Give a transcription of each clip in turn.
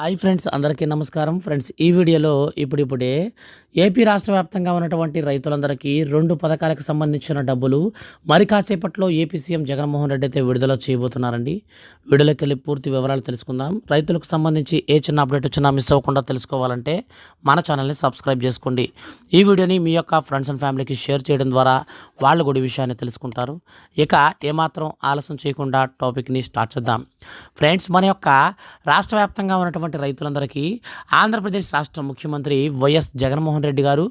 Hi friends అందరికీ నమస్కారం. Friends ఈ వీడియోలో ఇప్పుడిప్పుడే ఏపీ రాష్ట్ర వ్యాప్తంగా ఉన్నటువంటి రైతులందరికీ రెండు పథకాలకు సంబంధించిన డబ్బులు మరి కాసేపట్లో ఏపీ సీఎం జగన్మోహన్ రెడ్డి అయితే విడుదల చేయబోతున్నారండి. వీడియోలోకి వెళ్ళి పూర్తి వివరాలు తెలుసుకుందాం. రైతులకు సంబంధించి ఏ చిన్న అప్డేట్ వచ్చినా మిస్ అవ్వకుండా తెలుసుకోవాలంటే మన ఛానల్ని సబ్స్క్రైబ్ చేసుకోండి. ఈ వీడియోని మీ యొక్క ఫ్రెండ్స్ అండ్ ఫ్యామిలీకి షేర్ చేయడం ద్వారా వాళ్ళు కూడా విషయాన్ని తెలుసుకుంటారు. ఇక ఏమాత్రం ఆలస్యం చేయకుండా టాపిక్ని స్టార్ట్ చేద్దాం. ఫ్రెండ్స్ మన యొక్క రాష్ట్ర వ్యాప్తంగా ఉన్నటువంటి రైతులందరికీ ఆంధ్రప్రదేశ్ రాష్ట్ర ముఖ్యమంత్రి వైఎస్ జగన్మోహన్ రెడ్డి గారు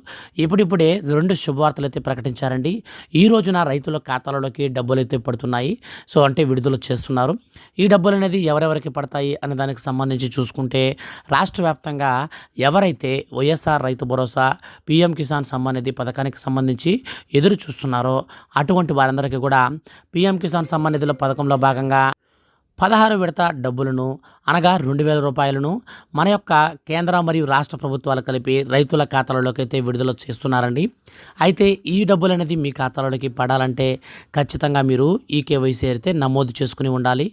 ఇప్పుడిప్పుడే రెండు శుభవార్తలు అయితే ప్రకటించారండి. ఈ రోజున రైతుల ఖాతాలలోకి డబ్బులు అయితే పడుతున్నాయి. సో అంటే విడుదల చేస్తున్నారు. ఈ డబ్బులు అనేది ఎవరెవరికి పడతాయి అనే దానికి సంబంధించి చూసుకుంటే రాష్ట్ర వ్యాప్తంగా ఎవరైతే వైఎస్ఆర్ రైతు భరోసా పీఎం కిసాన్ సమ్మాన్ నిధి పథకానికి సంబంధించి ఎదురు చూస్తున్నారో అటువంటి వారందరికీ కూడా పీఎం కిసాన్ సమ్మాన్ నిధుల పథకంలో భాగంగా పదహారు విడత డబ్బులను అనగా రెండు వేల రూపాయలను మన యొక్క కేంద్ర మరియు రాష్ట్ర ప్రభుత్వాలు కలిపి రైతుల ఖాతాలలోకి అయితే విడుదల చేస్తున్నారండి. అయితే ఈ డబ్బులు అనేది మీ ఖాతాలోకి పడాలంటే ఖచ్చితంగా మీరు ఈ కేవైసీ అయితే నమోదు చేసుకుని ఉండాలి.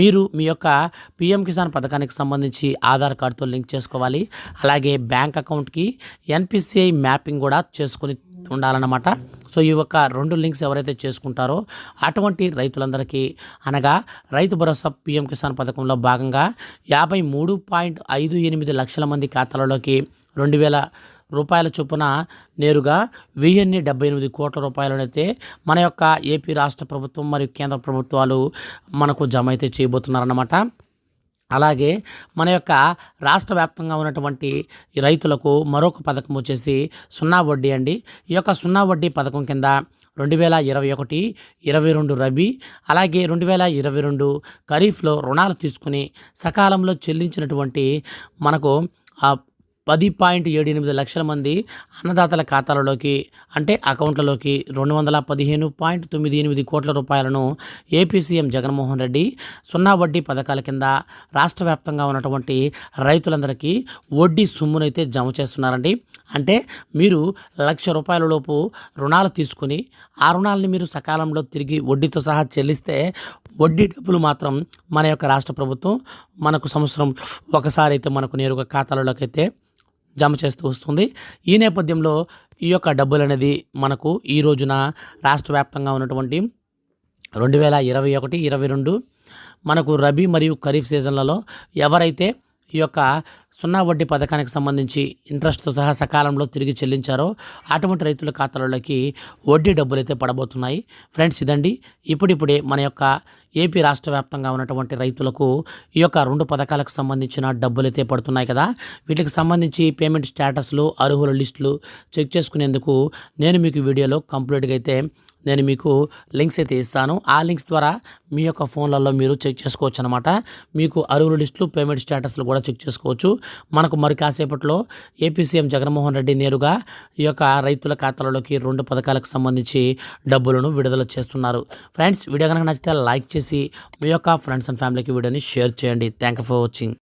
మీరు మీ యొక్క పిఎం కిసాన్ పథకానికి సంబంధించి ఆధార్ కార్డుతో లింక్ చేసుకోవాలి. అలాగే బ్యాంక్ అకౌంట్కి ఎన్పిసిఐ మ్యాపింగ్ కూడా చేసుకుని ఉండాలన్నమాట. సో ఈ యొక్క రెండు లింక్స్ ఎవరైతే చేసుకుంటారో అటువంటి రైతులందరికీ అనగా రైతు భరోసా పీఎం కిసాన్ పథకంలో భాగంగా యాభై మూడు పాయింట్ ఐదు ఎనిమిది లక్షల మంది ఖాతాలలోకి రెండు వేల రూపాయల చొప్పున నేరుగా వెయ్యిన్ని డెబ్బై ఎనిమిది కోట్ల రూపాయలనైతే మన యొక్క ఏపీ రాష్ట్ర ప్రభుత్వం మరియు కేంద్ర ప్రభుత్వాలు మనకు జమ అయితే చేయబోతున్నారన్నమాట. అలాగే మన యొక్క రాష్ట్ర వ్యాప్తంగా ఉన్నటువంటి రైతులకు మరొక పథకం వచ్చేసి సున్నా వడ్డీ అండి. ఈ యొక్క సున్నా వడ్డీ పథకం కింద రెండు వేల ఇరవై ఒకటి ఇరవై రెండు రబీ అలాగే రెండు వేల ఇరవై రెండు ఖరీఫ్లో రుణాలు తీసుకుని సకాలంలో చెల్లించినటువంటి మనకు పది పాయింట్ ఏడు ఎనిమిది లక్షల మంది అన్నదాతల ఖాతాలలోకి అంటే అకౌంట్లలోకి రెండు వందల పదిహేను పాయింట్ తొమ్మిది ఎనిమిది కోట్ల రూపాయలను ఏపీ సీఎం జగన్మోహన్ రెడ్డి సున్నా వడ్డీ పథకాల కింద రాష్ట్ర వ్యాప్తంగా ఉన్నటువంటి రైతులందరికీ వడ్డీ సొమ్మునైతే జమ చేస్తున్నారండి. అంటే మీరు లక్ష రూపాయల లోపు రుణాలు తీసుకుని ఆ రుణాలని మీరు సకాలంలో తిరిగి వడ్డీతో సహా చెల్లిస్తే వడ్డీ డబ్బులు మాత్రం మన యొక్క రాష్ట్ర ప్రభుత్వం మనకు సంవత్సరం ఒకసారి అయితే మనకు నేరుగా ఖాతాలలోకి అయితే జమ చేస్తూ వస్తుంది. ఈ నేపథ్యంలో ఈ యొక్క డబ్బులు అనేది మనకు ఈ రోజున రాష్ట్ర వ్యాప్తంగా ఉన్నటువంటి రెండు వేల ఇరవై ఒకటి ఇరవై రెండు మనకు రబీ మరియు ఖరీఫ్ సీజన్లలో ఎవరైతే ఈ యొక్క సున్నా వడ్డీ పథకానికి సంబంధించి ఇంట్రెస్ట్తో సహా సకాలంలో తిరిగి చెల్లించారో అటువంటి రైతుల ఖాతాలలోకి వడ్డీ డబ్బులు అయితే పడబోతున్నాయి. ఫ్రెండ్స్ ఇదండి. ఇప్పుడిప్పుడే మన యొక్క ఏపీ రాష్ట్ర వ్యాప్తంగా ఉన్నటువంటి రైతులకు ఈ యొక్క రెండు పథకాలకు సంబంధించిన డబ్బులు అయితే పడుతున్నాయి కదా. వీటికి సంబంధించి పేమెంట్ స్టేటస్లు అర్హుల లిస్టులు చెక్ చేసుకునేందుకు నేను మీకు వీడియోలో కంప్లీట్గా అయితే నేను మీకు లింక్స్ అయితే ఇస్తాను. ఆ లింక్స్ ద్వారా మీ యొక్క ఫోన్లలో మీరు చెక్ చేసుకోవచ్చు అనమాట మీకు అరువుల లిస్టులు పేమెంట్ స్టేటస్లు కూడా చెక్ చేసుకోవచ్చు. మనకు మరి కాసేపట్లో ఏపీ సీఎం జగన్మోహన్ రెడ్డి నేరుగా ఈ యొక్క రైతుల ఖాతాలలోకి రెండు పథకాలకు సంబంధించి డబ్బులను విడుదల చేస్తున్నారు. ఫ్రెండ్స్ వీడియో కనుక నచ్చితే లైక్ చేసి మీ యొక్క ఫ్రెండ్స్ అండ్ ఫ్యామిలీకి వీడియోని షేర్ చేయండి. Thank for watching